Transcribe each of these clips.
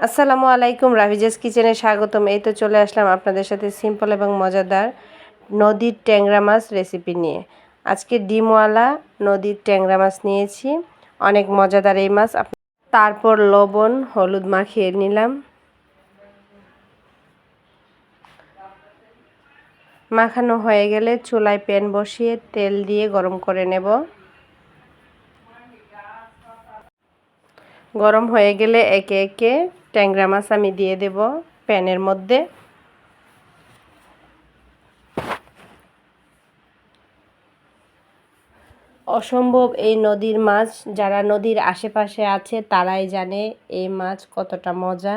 আসসালামু আলাইকুম রাভিজাস কিচেনে স্বাগতম। এই তো চলে আসলাম আপনাদের সাথে সিম্পল এবং মজাদার নদীর ট্যাংরা মাছ রেসিপি নিয়ে। আজকে ডিমওয়ালা, নদীর ট্যাংরা মাছ নিয়েছি। অনেক মজাদার এই মাছ। তারপর লবণ, হলুদ মাখিয়ে নিলাম। মাখানো হয়ে গেলে চুলায় প্যান বসিয়ে তেল দিয়ে গরম করে নেব। গরম হয়ে গেলে একে একে ট্যাংরা মাছ আমি দিয়ে দেব প্যানের মধ্যে। অসম্ভব এই নদীর মাছ, যারা নদীর আশেপাশে আছে তারাই জানে এই মাছ কতটা মজা।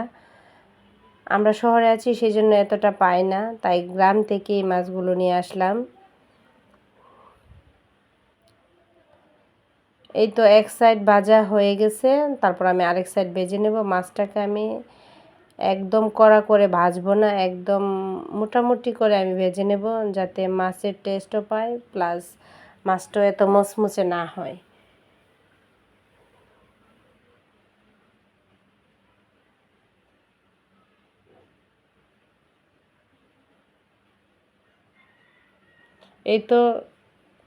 আমরা শহরে আছি সেই জন্য এতটা পাই না, তাই গ্রাম থেকে এই মাছগুলো নিয়ে আসলাম। এই তো এক সাইড ভাজা হয়ে গেছে, তারপর আমি আরেক সাইড ভেজে নেব। মাছটাকে আমি একদম কড়া করে ভাজবো না, একদম মোটামুটি করে আমি ভেজে নেব যাতে মাছের টেস্টও পায় প্লাস মাছটাও এত মচমুচে না হয়। এই তো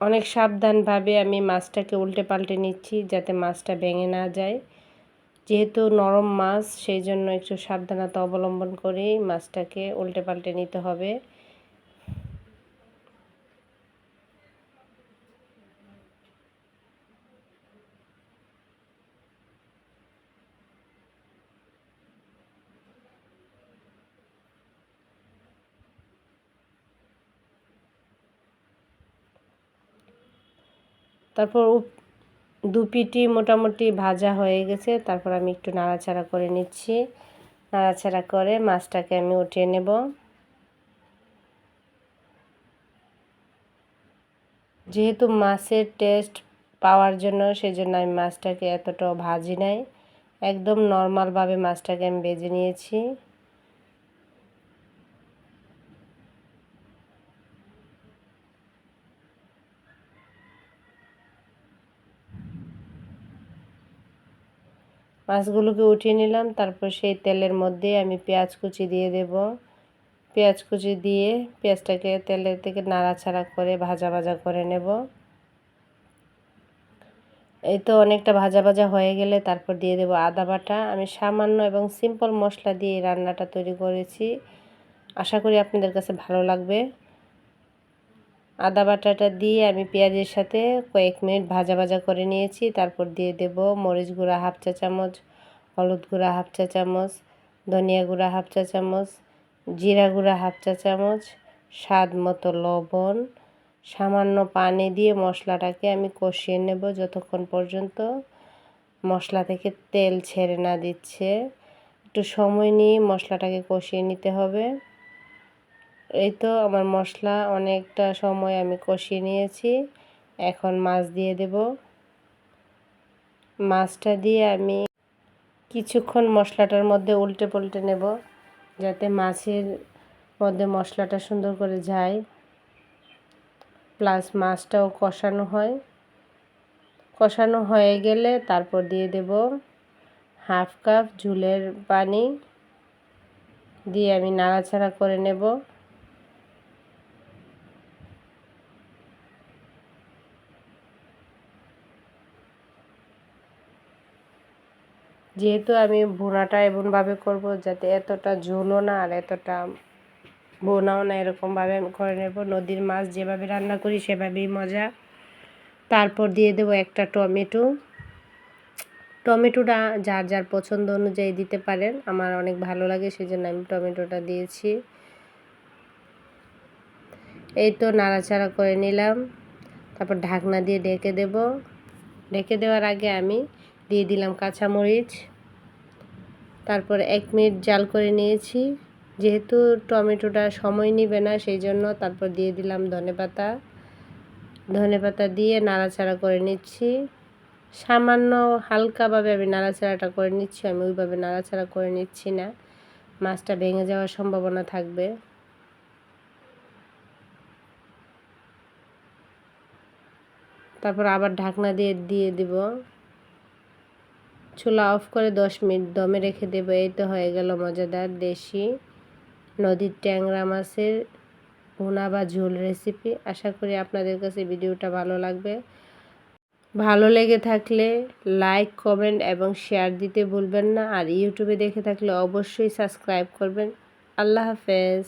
অনেক সাবধানভাবে আমি মাছটাকে উল্টে পাল্টে নিচ্ছি যাতে মাছটা ভেঙে না যায়। যেহেতু নরম মাছ, সেই জন্য একটু সাবধানতা অবলম্বন করেই মাছটাকে উল্টে পাল্টে নিতে হবে। তারপর দু পিটি মোটামুটি ভাজা হয়ে গেছে, তারপর আমি একটু নাড়াচাড়া করে নিচ্ছি। নাড়াচাড়া করে মাছটাকে আমি উঠিয়ে নেব। যেহেতু মাছের টেস্ট পাওয়ার জন্য, সেজন্য আমি মাছটাকে এতটাও ভাজি নাই। একদম নর্মালভাবে মাছটাকে আমি বেজে নিয়েছি। মাছগুলোকে উঠিয়ে নিলাম, তারপর সেই তেলের মধ্যে আমি পেঁয়াজ কুচি দিয়ে দেব। পেঁয়াজ কুচি দিয়ে পেঁয়াজটাকে তেলের থেকে নাড়াচাড়া করে ভাজা ভাজা করে নেব। এই তো অনেকটা ভাজা ভাজা হয়ে গেলে তারপর দিয়ে দেব আদা বাটা। আমি সামান্য এবং সিম্পল মশলা দিয়ে রান্নাটা তৈরি করেছি। আশা করি আপনাদের কাছে ভালো লাগবে। আদা বাটাটা দিয়ে আমি পেঁয়াজের সাথে কয়েক মিনিট ভাজা ভাজা করে নিয়েছি। তারপর দিয়ে দেব মরিচ গুঁড়া হাফ চা চামচ, হলুদ গুঁড়া হাফ চা চামচ, ধনিয়া গুঁড়া হাফ চা চামচ, জিরা গুঁড়া হাফ চা চামচ, স্বাদ মতো লবণ। সামান্য পানি দিয়ে মশলাটাকে আমি কষিয়ে নেব যতক্ষণ পর্যন্ত মশলা থেকে তেল ছেড়ে না দিচ্ছে। একটু সময় নিয়ে মশলাটাকে কষিয়ে নিতে হবে। এই তো আমার মশলা অনেকটা সময় আমি কষিয়ে নিয়েছি। এখন মাছ দিয়ে দেব। মাছটা দিয়ে আমি কিছুক্ষণ মশলাটার মধ্যে উল্টে পাল্টে নেব, যাতে মাছের মধ্যে মশলাটা সুন্দর করে যায়। প্লাস মাছটাও কষানো হয়। কষানো হয়ে গেলে তারপর দিয়ে দেব হাফ কাপ ঝুলের পানি। দিয়ে আমি নাড়াচাড়া করে নেব। যেহেতু আমি ভুনাটা এমনভাবে করব যাতে এতটা ঝোলও না আর এতটা বোনাও না এরকমভাবে আমি করে নেব। নদীর মাছ যেভাবে রান্না করি সেভাবেই মজা। তারপর দিয়ে দেবো একটা টমেটো। টমেটোটা যার যার পছন্দ অনুযায়ী দিতে পারেন। আমার অনেক ভালো লাগে সেজন্য আমি টমেটোটা দিয়েছি। এই তো নাড়াচাড়া করে নিলাম। তারপর ঢাকনা দিয়ে ডেকে দেব। ডেকে দেওয়ার আগে আমি দিয়ে দিলাম কাঁচামরিচ। তারপর এক মিনিট জাল করে নিয়েছি। যেহেতু টমেটোটা সময় নিবে না, সেই জন্য তারপর দিয়ে দিলাম ধনে পাতা। ধনে পাতা দিয়ে নাড়াচাড়া করে নিচ্ছি। সামান্য হালকাভাবে আমি নাড়াচাড়াটা করে নিচ্ছি, আমি ওইভাবে নাড়াচাড়া করে নিচ্ছি না। মাছটা ভেঙে যাওয়ার সম্ভাবনা থাকবে। তারপর আবার ঢাকনা দিয়ে দিয়ে দিব। চুলা অফ করে দশ মিনিট দমে রেখে দেবো, এই তো হয়ে গেল মজাদার দেশি নদীর ট্যাংরা মাছের ভুনা বা ঝোল রেসিপি আশা করি আপনাদের কাছে ভিডিওটা ভালো লাগবে। ভালো লেগে থাকলে লাইক কমেন্ট এবং শেয়ার দিতে ভুলবেন না। আর ইউটিউবে দেখে থাকলে অবশ্যই সাবস্ক্রাইব করবেন। আল্লাহ হাফেজ।